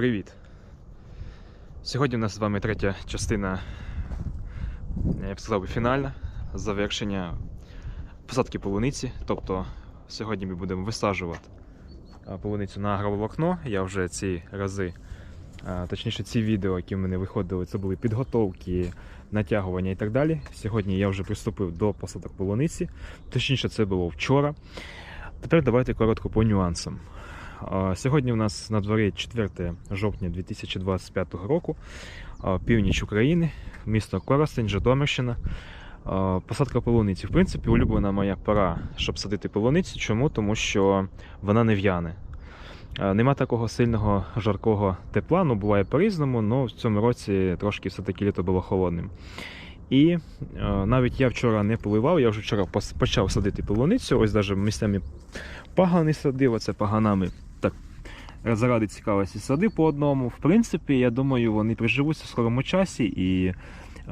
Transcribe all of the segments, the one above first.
Привіт! Сьогодні у нас з вами третя частина, я б сказав, фінальна завершення посадки полуниці. Тобто сьогодні ми будемо висаджувати полуницю на агроволокно. Я вже ці рази, точніше, ці відео, які в мене виходили, це були підготовки, натягування і так далі. Сьогодні я вже приступив до посадок полуниці. Точніше, це було вчора. Тепер давайте коротко по нюансам. Сьогодні у нас на дворі 4 жовтня 2025 року. Північ України, місто Коростень, Житомирщина. Посадка полуниці. В принципі, улюблена моя пора, щоб садити полуницю. Чому? Тому що вона не в'яне. Нема такого сильного жаркого тепла, ну буває по-різному, але в цьому році трошки все-таки літо було холодним. І навіть я вчора не поливав, я вже вчора почав садити полуницю. Ось навіть місцями пагани садив, оце паганами заради цікавості садив по одному. В принципі, я думаю, вони приживуться в скорому часі і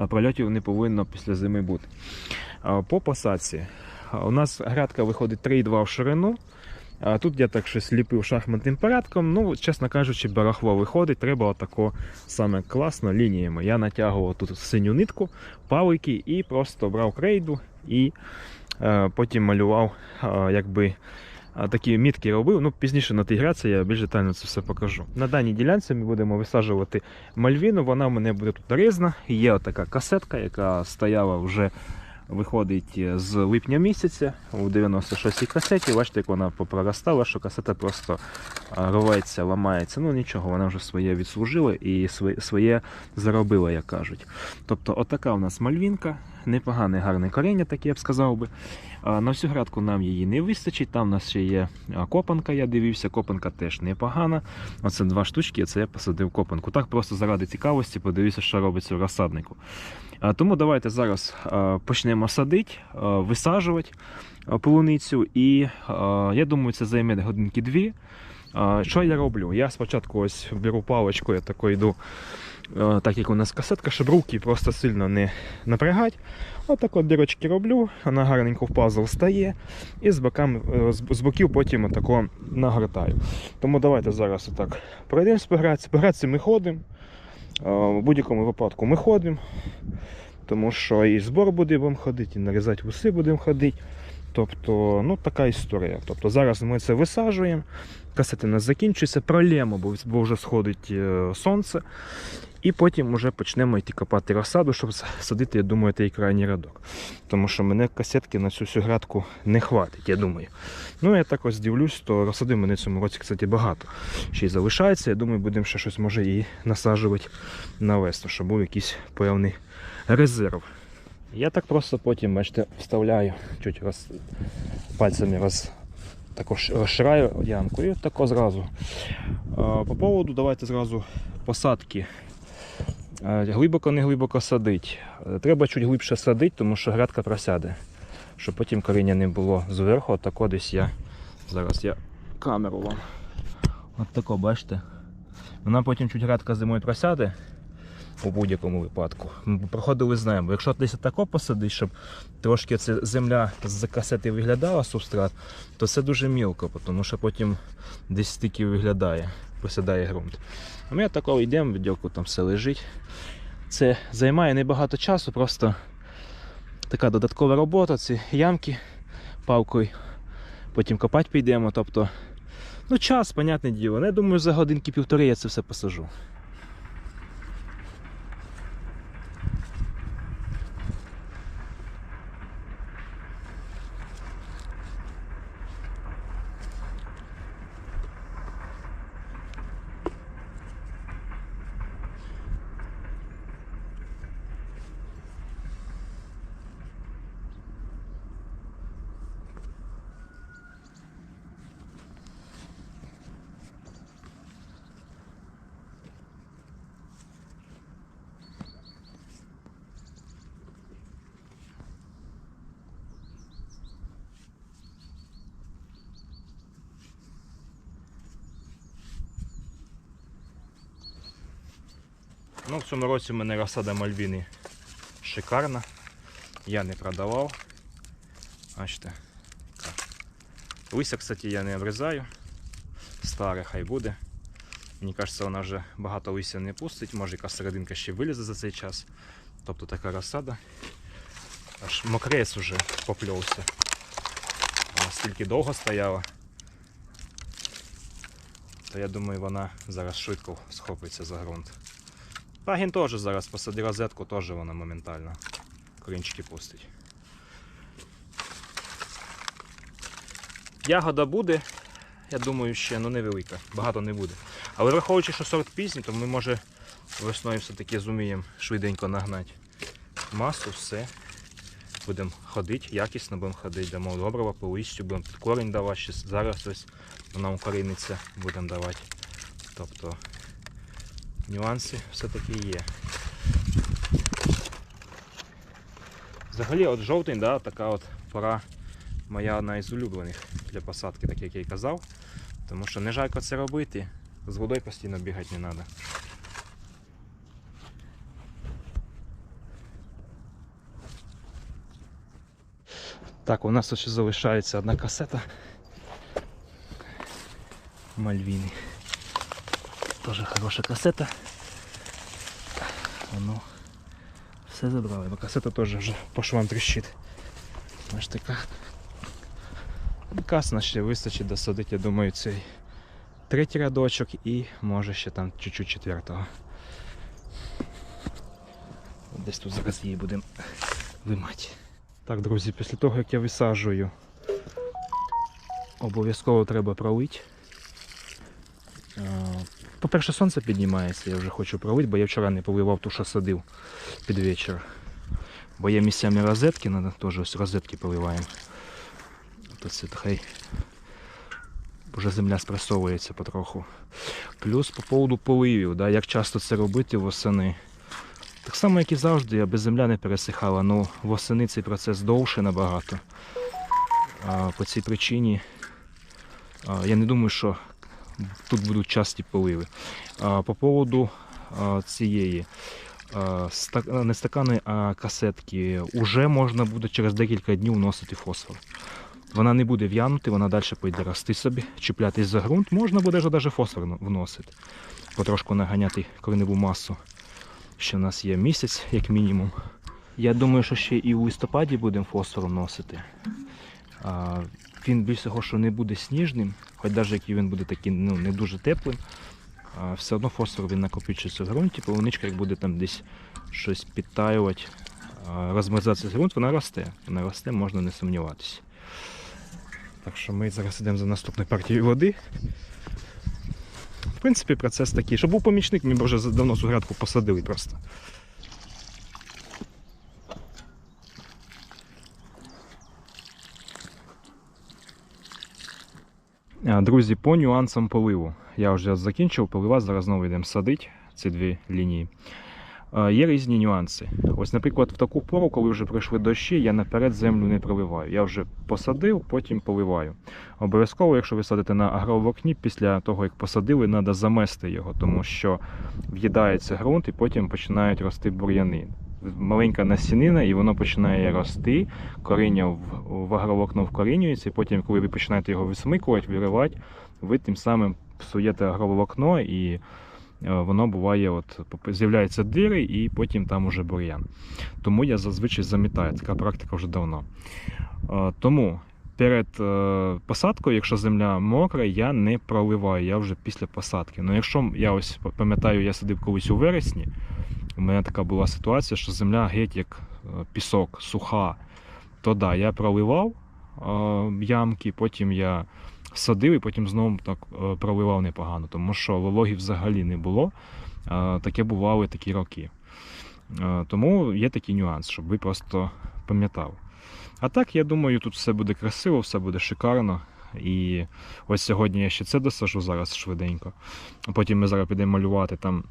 е, прольотів не повинно після зими бути. По посадці. У нас грядка виходить 3,2 в ширину. Тут я так щось ліпив шахматним порядком. Ну, чесно кажучи, барахло виходить. Треба отако саме класно лініями. Я натягував тут синю нитку, палики і просто брав крейду і е, потім малював, е, якби. Такі мітки робив. Ну, пізніше на тій граці я більш детально це все покажу. На даній ділянці ми будемо висаджувати мальвіну. Вона в мене буде тут різна. Є така касетка, яка стояла вже виходить з липня місяця у 96-й касеті. Бачите, як вона попроростала, що касета просто а, рветься, ламається. Ну нічого, вона вже своє відслужила і своє заробила, як кажуть. Тобто, отака у нас мальвінка, непогане, гарне коріння, так я б сказав би. На всю градку нам її не вистачить. Там у нас ще є копанка, я дивився, копанка теж непогана. Оце два штучки, це я посадив копанку. Так просто заради цікавості подивився, що робиться в розсаднику. Тому давайте зараз почнемо садити, висаджувати полуницю. І я думаю, це займе годинки дві. Що я роблю? Я спочатку ось беру паличку, я тако йду, так як у нас касетка, щоб руки просто сильно не напрягати. Отак от дірочки роблю, вона гарненько в пазл стає, і з, бокам, е, з боків потім отако нагортаю. Тому давайте зараз отак пройдемо по граці. Ми ходимо. В будь-якому випадку ми ходимо, тому що і збор будемо ходити, і нарізати вуси будемо ходити. Тобто, ну така історія. Тобто зараз ми це висаджуємо, касети у нас закінчуються, пролємо, бо, бо вже сходить е, сонце. І потім вже почнемо йти копати розсаду, щоб садити, я думаю, той крайній рядок. Тому що мене касетки на цю всю грядку не хватить, я думаю. Ну, я так ось дивлюсь, то розсади мене в цьому році, кстати, багато. Ще й залишається. Я думаю, будемо ще щось може і насаджувати на весну, щоб був якийсь певний резерв. Я так просто потім, бачите, вставляю, чуть роз... пальцями роз... також розширяю ямку і тако зразу. По поводу, давайте зразу посадки. Е, Глибоко не глибоко садить. Е, Треба чуть глибше садити, тому що грядка просяде. Щоб потім коріння не було зверху, отако десь я. Зараз я камеру вам. От тако, бачите. Вона потім чуть грядка зимою просяде у будь-якому випадку. Ми проходили знаємо. Якщо десь тако посадить, щоб трошки ця земля з касети виглядала субстрат, то це дуже мілко, тому що потім десь стільки виглядає, посідає ґрунт. А ми такого йдемо, відділку там все лежить. Це займає небагато часу, просто така додаткова робота, ці ямки палкою. Потім копати підемо. Тобто, ну час, понятне діло. Ну, Я думаю, за годинки півтори я це все посажу. Ну, в цьому році в мене розсада Мальвіни шикарна. Я не продавав. Бачите. так. Листя, кстати, я не обрізаю. Старе хай буде. Мені кажеться, вона вже багато листя не пустить, може яка серединка ще вилізе за цей час. Тобто така розсада. Аж мокрець уже попльовся. Вона стільки довго стояла. То я думаю, вона зараз швидко схопиться за ґрунт. Пагін теж зараз посади розетку, теж вона моментально корінчики пустить. Ягода буде, я думаю, ще ну, невелика, багато не буде. Але враховуючи, що сорт пізній, то ми може весною все-таки зуміємо швиденько нагнати масу, все. Будемо ходити, якісно будемо ходити, дамо доброго по листю, будемо під корінь давати. Зараз ось вона укоріниться, будемо давати. Тобто нюанси все-таки є. Взагалі, от жовтень, да, така от пора моя одна із улюблених для посадки, так як я й казав. Тому що не жарко це робити, з водою постійно бігати не треба. Так, у нас ще залишається одна касета. Мальвіни. Тоже хороша касета. Воно все забрали, бо касета теж вже по швам тріщить. Ось така. Касна ще вистачить досадити, я думаю, цей третій рядочок і може ще там чуть-чуть четвертого. Десь тут зараз її будемо вимати. Так, друзі, після того як я висаджую, обов'язково треба пролити. По-перше, сонце піднімається, я вже хочу пролити, бо я вчора не поливав ту, що садив під вечір. Бо є місцями розетки, треба теж ось розетки поливаємо. То це хай вже земля спресовується потроху. Плюс по поводу поливів, да, як часто це робити восени. Так само, як і завжди, аби земля не пересихала, ну восени цей процес довше набагато. А, по цій причині а, я не думаю, що тут будуть часті поливи. По поводу цієї не стакани, а касетки, уже можна буде через декілька днів вносити фосфор. Вона не буде в'янути, вона далі пойде рости собі, чіплятись за ґрунт, можна буде навіть фосфор вносити. Потрошку наганяти кореневу масу. Ще в нас є місяць, як мінімум. Я думаю, що ще і у листопаді будемо фосфор вносити. Він більш того, що не буде сніжним, хоч навіть який він буде такий ну, не дуже теплим, а все одно фосфор він накопичується в ґрунті, полуничка, як буде там десь щось підтаювати, розмерзатися ґрунт, вона росте. Вона росте, можна не сумніватися. Так що ми зараз йдемо за наступною партією води. В принципі, процес такий. Щоб був помічник, ми вже давно цю грядку посадили просто. Друзі, по нюансам поливу. Я вже закінчив поливати, зараз знову йдемо садити ці дві лінії. Є різні нюанси. Ось, наприклад, в таку пору, коли вже прийшли дощі, я наперед землю не проливаю. Я вже посадив, потім поливаю. Обов'язково, якщо ви садите на агроволокні, після того як посадили, треба замести його, тому що в'їдається ґрунт і потім починають рости бур'яни. Маленька насінина, і воно починає рости, коріння в, в агроволокно вкорінюється, і потім, коли ви починаєте його висмикувати, виривати, ви тим самим псуєте агроволокно і е, воно буває, от з'являються дири, і потім там уже бур'ян. Тому я зазвичай замітаю. Така практика вже давно. Е, Тому перед е, посадкою, якщо земля мокра, я не проливаю, я вже після посадки. Ну якщо я ось пам'ятаю, я садив колись у вересні. У мене така була ситуація, що земля геть як е, пісок, суха. То да, я проливав е, ямки, потім я садив і потім знову так е, проливав непогано, тому що вологі взагалі не було. Таке бували такі роки. Тому є такий нюанс, щоб ви просто пам'ятали. А так, я думаю, тут все буде красиво, все буде шикарно. І ось сьогодні я ще це досажу зараз швиденько. Потім ми зараз підемо малювати там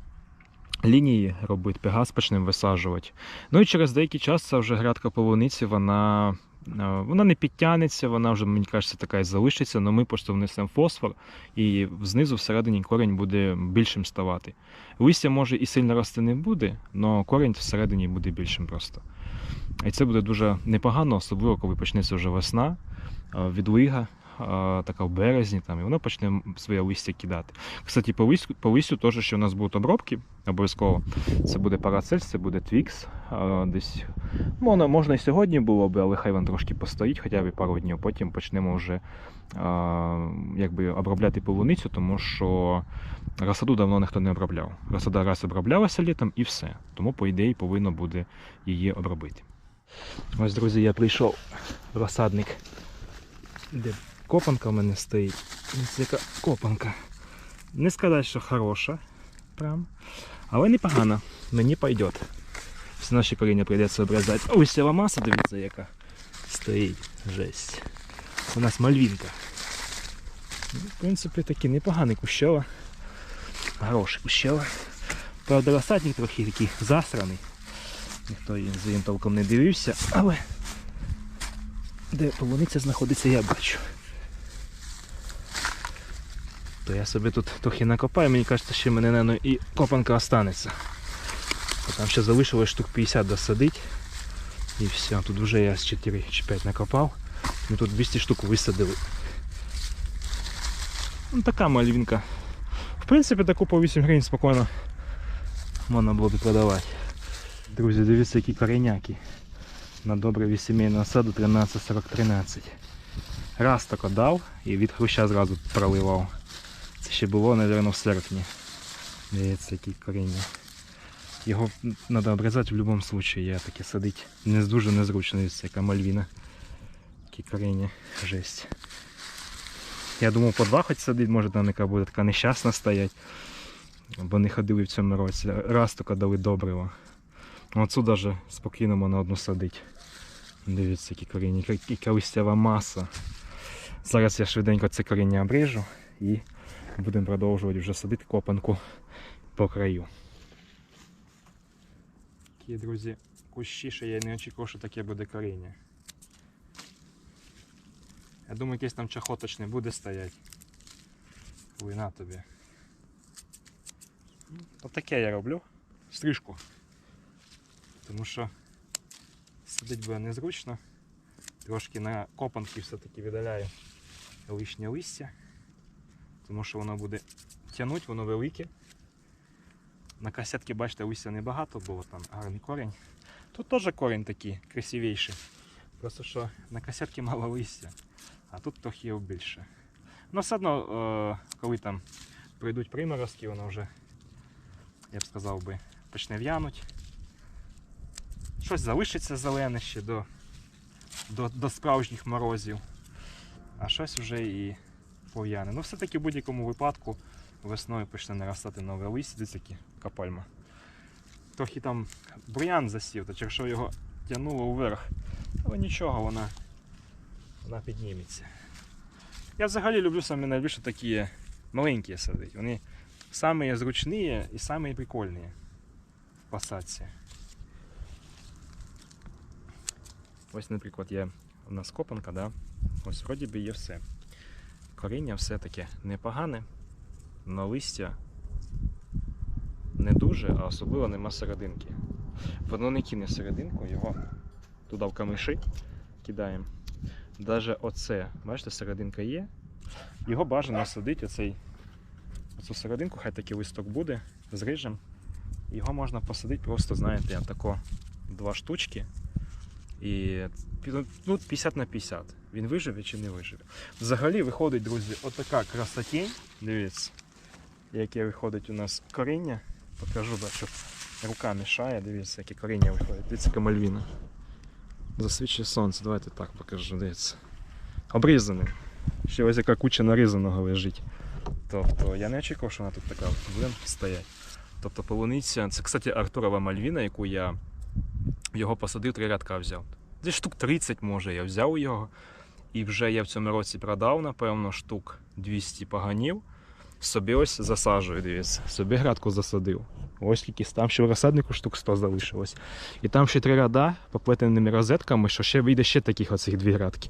лінії, робити, пегас висаджувати. Ну і через деякий час ця вже грядка полуниці, вона, е, вона не підтягнеться, вона вже, мені кажеться, така і залишиться, але ми просто внесемо фосфор і знизу всередині корінь буде більшим ставати. Листя може і сильно рости не буде, але корінь всередині буде більшим просто. І це буде дуже непогано, особливо коли почнеться вже весна, е, відлига, така в березні, там, і воно почне своє листя кидати. Кстати, по листю, по листю теж, що у нас будуть обробки обов'язково. Це буде парацельс, це буде твікс. Десь можна, можна і сьогодні було б, але хай він трошки постоїть, хоча б пару днів. Потім почнемо вже якби обробляти полуницю, тому що розсаду давно ніхто не обробляв. Розсада раз оброблялася літом і все. Тому, по ідеї, повинно буде її обробити. Ось, друзі, я прийшов в розсадник, де копанка в мене стоїть. Ось яка копанка. Не сказати, що хороша, прям, але непогана. Мені пойде. Всі наші коріння прийдеться обрізати. Ось ця маса, дивіться, яка стоїть. Жесть. Це у нас мальвінка. Ну, В принципі, такий непоганий кущова. Хороший кущова. Правда, розсадник трохи такий засраний. Ніхто її за ним толком не дивився, але де полуниця знаходиться, я бачу. То я собі тут трохи накопаю, мені кажеться, що мене наверно, і копанка останеться. Там ще залишилось штук 50 досадить. І все, тут вже я з 4 чи 5 накопав. Ми тут 200 штук висадили. Ну така мальвінка. В принципі, таку по 8 гривень спокійно можна було б продавати. Друзі, дивіться, які кореняки. На добре сімейного саду 13-40-13. Раз тако дав і від хруща зразу проливав. Це ще було, мабуть, в серпні. Дивіться, які коріння. Його треба обрізати в будь-якому випадку, я таке садити. Не дуже незручно, дивіться, яка мальвіна. Які коріння, жесть. Я думав по два хоч садити, може там яка буде така нещасна стоять. Бо не ходили в цьому році. Раз тільки дали добриво. Оцю даже спокійно можна одну садити. Дивіться, які коріння, яка листява маса. Зараз я швиденько це коріння обріжу і будемо продовжувати вже садити копанку по краю. Такі, друзі, кущі, що я не очікував, що таке буде коріння. Я думаю, якийсь там чахоточний буде стояти. Ой, тобі. То таке я роблю. Стрижку. Тому що сидить буде незручно. Трошки на копанки все-таки видаляю лишнє листя. Тому що воно буде тягнути, воно велике. На касетки, бачите, листя небагато було, там гарний корінь. Тут теж корінь такий красивіший. Просто що на касетки мало листя, а тут трохи більше. Ну все одно, е, коли там прийдуть приморозки, воно вже, я б сказав би, почне в'януть. Щось залишиться зелене ще до, до, до справжніх морозів, а щось вже і пов'яне. Ну, все-таки в будь-якому випадку весною почне наростати нове листя, дивіться, які капальма. Трохи там бур'ян засів, то через що його тягнуло вверх. Але нічого, вона, вона підніметься. Я взагалі люблю саме найбільше такі маленькі садити. Вони самі зручні і самі прикольні в посадці. Ось, наприклад, є у нас копанка, да? ось вроді би є все. Коріння все таке непогане, на листя не дуже, а особливо нема серединки. Воно не кине серединку, його туди в камиші кидаємо. Даже оце, бачите, серединка є. Його бажано садити оцей, оцю серединку, хай такий листок буде, з рижем. Його можна посадити просто, знаєте, тако два штучки. І ну, 50 на 50. Він виживе чи не виживе. Взагалі виходить, друзі, отака красотень. Дивіться, яке виходить у нас коріння. Покажу, щоб рука мішає, дивіться, яке коріння виходить. Дивіться, яка мальвіна. Засвічує сонце, давайте так покажу, дивіться. Обрізаний. Ще ось яка куча нарізаного лежить. Тобто я не очікував, що вона тут така буде стоять. Тобто полуниця, це, кстати, Артурова мальвіна, яку я його посадив, три рядка взяв. Десь штук 30 може я взяв його. І вже я в цьому році продав, напевно, штук 200 поганів. Собі ось засаджую, дивіться. Собі градку засадив. Ось скільки там ще в розсаднику штук 100 залишилось. І там ще три ряда поплетеними розетками, що ще вийде ще таких оцих дві градки.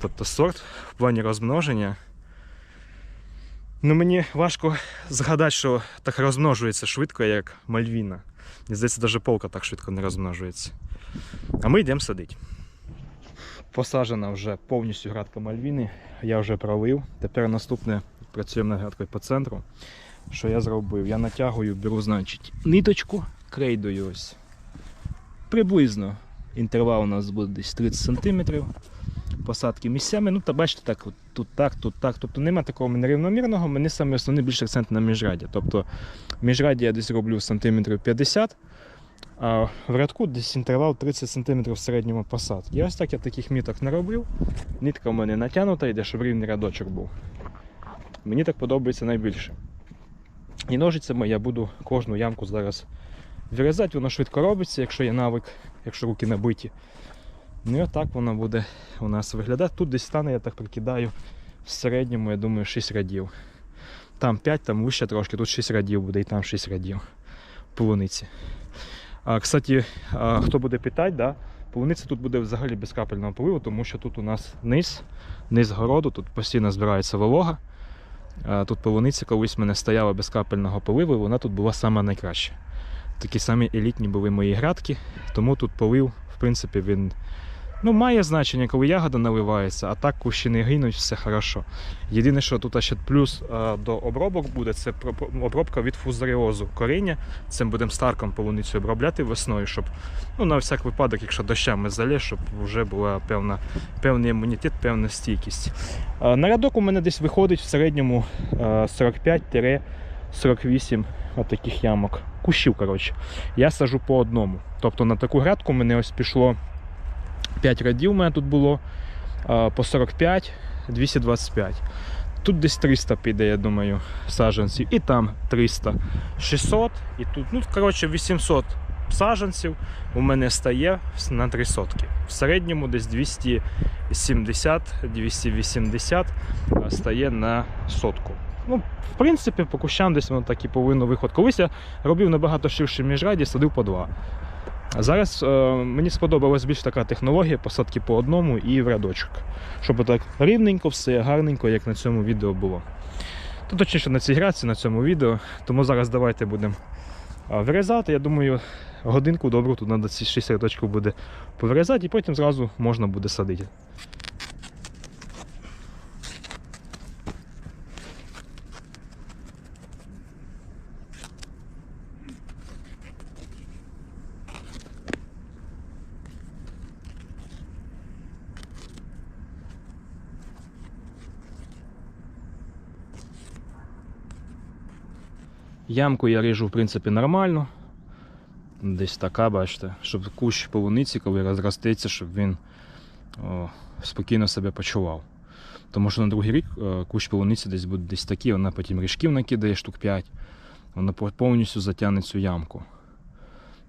Тобто сорт в плані розмноження. Ну мені важко згадати, що так розмножується швидко, як мальвіна. Мені здається, навіть полка так швидко не розмножується. А ми йдемо садити. Посаджена вже повністю градка Мальвіни. Я вже пролив. Тепер наступне працюємо над градкою по центру. Що я зробив? Я натягую, беру, значить, ниточку, крейдою ось. Приблизно інтервал у нас буде десь 30 см. Посадки місцями. Ну, та бачите, так, тут так, тут так. Тобто нема такого нерівномірного. Мені саме основний більш акцент на міжраді. Тобто міжраді я десь роблю сантиметрів 50 а в рядку десь інтервал 30 см в середньому посадки. І ось так я таких міток не робив. Нитка в мене натягнута йде, щоб рівний рядочок був. Мені так подобається найбільше. І ножицями я буду кожну ямку зараз вирізати, воно швидко робиться, якщо є навик, якщо руки набиті. Ну і отак воно буде у нас виглядати. Тут десь стане, я так прикидаю, в середньому, я думаю, 6 радів. Там 5, там вище трошки, тут 6 радів буде і там 6 радів полуниці. А, кстати, хто буде питати, да, полуниця тут буде взагалі без капельного поливу, тому що тут у нас низ, низ городу, тут постійно збирається волога. Тут полуниця колись в мене стояла без капельного поливу, і вона тут була сама найкраща. Такі самі елітні були мої градки, тому тут полив, в принципі, він ну, має значення, коли ягода наливається, а так кущі не гинуть, все хорошо. Єдине, що тут ще плюс а, до обробок буде, це обробка від фузаріозу коріння. Цим будемо старком полуницю обробляти весною, щоб ну, на всяк випадок, якщо дощами залє, щоб вже була певна, певний імунітет, певна стійкість. А, На рядок у мене десь виходить в середньому 45-48 таких ямок. Кущів, коротше. Я сажу по одному. Тобто на таку грядку мене ось пішло 5 рядів у мене тут було по 45, 225. Тут десь 300 піде, я думаю, саджанців. І там 300, 600. І тут, ну, коротше, 800 саджанців у мене стає на 3 сотки. В середньому десь 270-280 стає на сотку. Ну, в принципі, по кущам десь воно так і повинно виходити. Колись я робив набагато ширше міжраді, садив по два. Зараз е, мені сподобалась більш така технологія посадки по одному і в рядочок. Щоб так рівненько, все гарненько, як на цьому відео було. То точніше на цій граці, на цьому відео. Тому зараз давайте будемо вирізати. Я думаю, годинку добру тут треба ці 6 рядочків буде повирізати і потім зразу можна буде садити. Ямку я ріжу, в принципі, нормально. Десь така, бачите, щоб кущ полуниці, коли розростеться, щоб він о, спокійно себе почував. Тому що на другий рік е, кущ полуниці десь буде десь такий, вона потім ріжків накидає штук 5, вона повністю затягне цю ямку.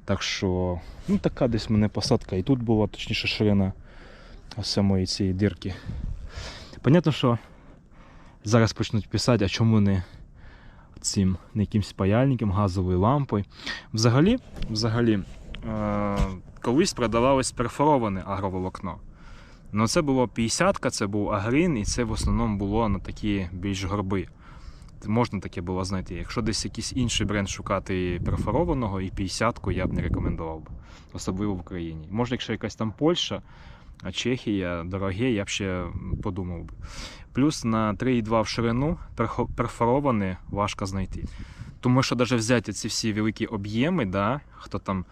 Так що, ну така десь в мене посадка. І тут була, точніше, ширина самої цієї дирки. Понятно, що зараз почнуть писати, а чому не цим якимсь паяльником, газовою лампою. Взагалі, взагалі е- колись продавалось перфороване агроволокно. Ну, це було 50-ка, це був агрін, і це в основному було на такі більш горби. Можна таке було знайти. Якщо десь якийсь інший бренд шукати перфорованого і 50-ку я б не рекомендував би, особливо в Україні. Може, якщо якась там Польща, Чехія дороге, я б ще подумав би. Плюс на 3,2 в ширину перфороване важко знайти. Тому що навіть взяти ці всі великі об'єми, да, хто там,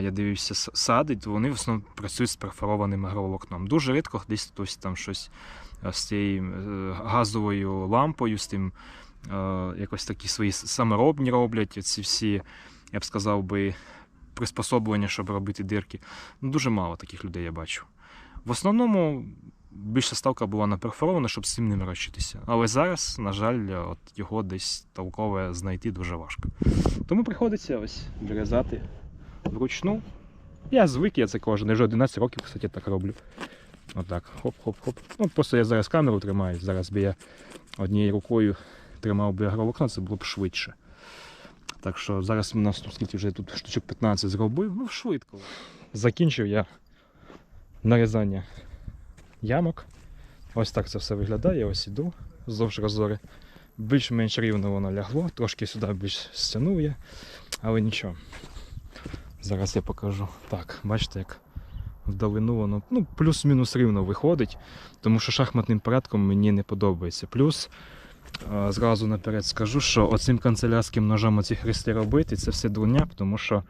я дивився, садить, вони в основному працюють з перфорованим агроволокном. Дуже рідко десь хтось там щось е, з цією е, газовою лампою, з тим е, якось такі свої саморобні роблять ці всі, я б сказав би, приспособлення, щоб робити дирки. Ну, дуже мало таких людей я бачу. В основному більша ставка була на перфороване, щоб з цим не морочитися. Але зараз, на жаль, от його десь толкове знайти дуже важко. Тому приходиться ось вирізати вручну. Я звик, я це кожен, я вже 11 років, кстати, так роблю. Отак, хоп-хоп-хоп. Ну, просто я зараз камеру тримаю, зараз би я однією рукою тримав би агровокно, це було б швидше. Так що зараз у нас скільки вже тут штучок 15 зробив, ну швидко. Закінчив я нарізання ямок. Ось так це все виглядає. Ось іду вздовж розори. Більш-менш рівно воно лягло, трошки сюди більш стягнув я, але нічого. Зараз я покажу. Так, бачите, як вдалину воно ну, плюс-мінус рівно виходить, тому що шахматним порядком мені не подобається. Плюс е, зразу наперед скажу, що оцим канцелярським ножом оці хрести робити це все дурня, тому що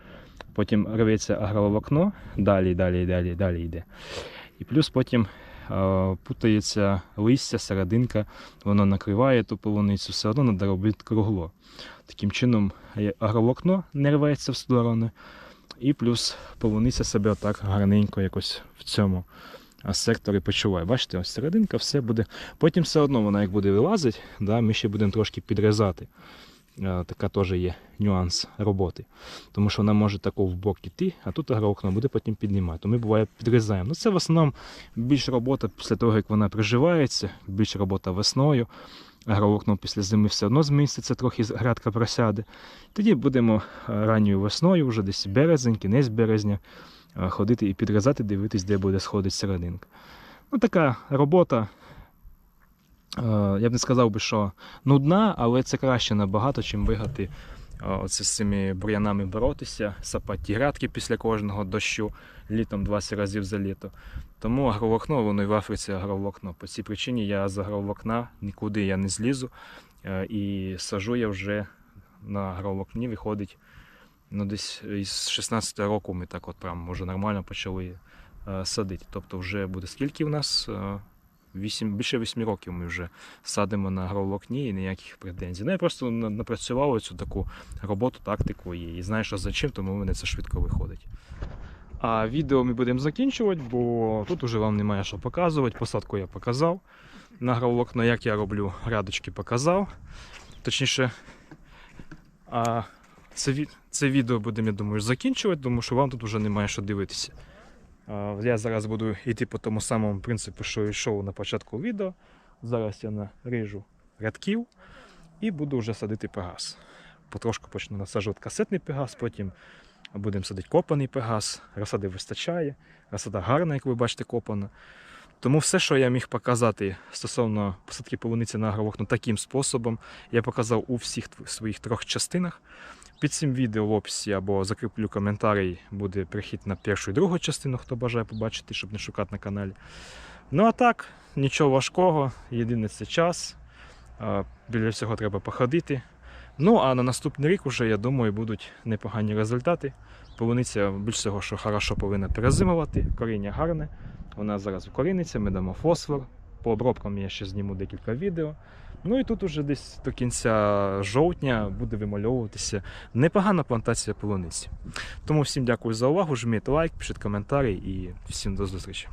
потім рветься агроволокно, далі, далі, далі, далі йде. І плюс потім е, путається листя, серединка, воно накриває ту полуницю, все одно треба робити кругло. Таким чином агроволокно не рветься в сторони, і плюс полуниця себе отак гарненько якось в цьому секторі почуває. Бачите, ось серединка, все буде. Потім все одно вона як буде вилазити, да, ми ще будемо трошки підрізати. Е, Така теж є нюанс роботи. Тому що вона може тако в бок іти, а тут агроволокно буде потім піднімати. То ми буває підрізаємо. Ну це в основному більш робота після того, як вона приживається, більш робота весною. Агроволокно після зими все одно зміститься, трохи грядка просяде. Тоді будемо е, ранньою весною, вже десь березень, кінець березня, е, ходити і підрізати, дивитись, де буде сходить серединка. Ну, така робота. Е, Я б не сказав би, що нудна, але це краще набагато, чим бігати е, оце з цими бур'янами боротися, сапати грядки після кожного дощу, літом 20 разів за літо. Тому агроволокно, воно і в Африці агроволокно. По цій причині я з агроволокна нікуди я не злізу. Е, І сажу я вже на агроволокні, виходить. Ну, десь із 16 року ми так от прям може нормально почали садити. Тобто вже буде скільки в нас? Е, Вісім, більше 8 років ми вже садимо на агроволокні і ніяких претензій. Ну, я просто напрацював цю таку роботу, тактику і знаю, що за чим, тому в мене це швидко виходить. А відео ми будемо закінчувати, бо тут уже вам немає що показувати. Посадку я показав. На агроволокно, як я роблю, рядочки показав. Точніше, а це, це відео будемо, я думаю, закінчувати, тому що вам тут вже немає що дивитися. Я зараз буду йти по тому самому принципу, що йшов на початку відео. Зараз я наріжу рядків і буду вже садити пегас. Потрошку почну насаджувати касетний пегас, потім будемо садити копаний пегас. Розсади вистачає, розсада гарна, як ви бачите, копана. Тому все, що я міг показати стосовно посадки полуниці на агроволокно таким способом, я показав у всіх своїх трьох частинах. Під цим відео в описі або закріплю коментарій буде перехід на першу і другу частину, хто бажає побачити, щоб не шукати на каналі. Ну а так, нічого важкого, єдине це час. Біля всього треба походити. Ну а на наступний рік уже, я думаю, будуть непогані результати. Полуниця більш всього, що хорошо повинна перезимувати, коріння гарне. Вона зараз укоріниться, ми дамо фосфор. По обробкам я ще зніму декілька відео. Ну і тут уже десь до кінця жовтня буде вимальовуватися непогана плантація полуниці. Тому всім дякую за увагу, жміть лайк, пишіть коментарі і всім до зустрічі.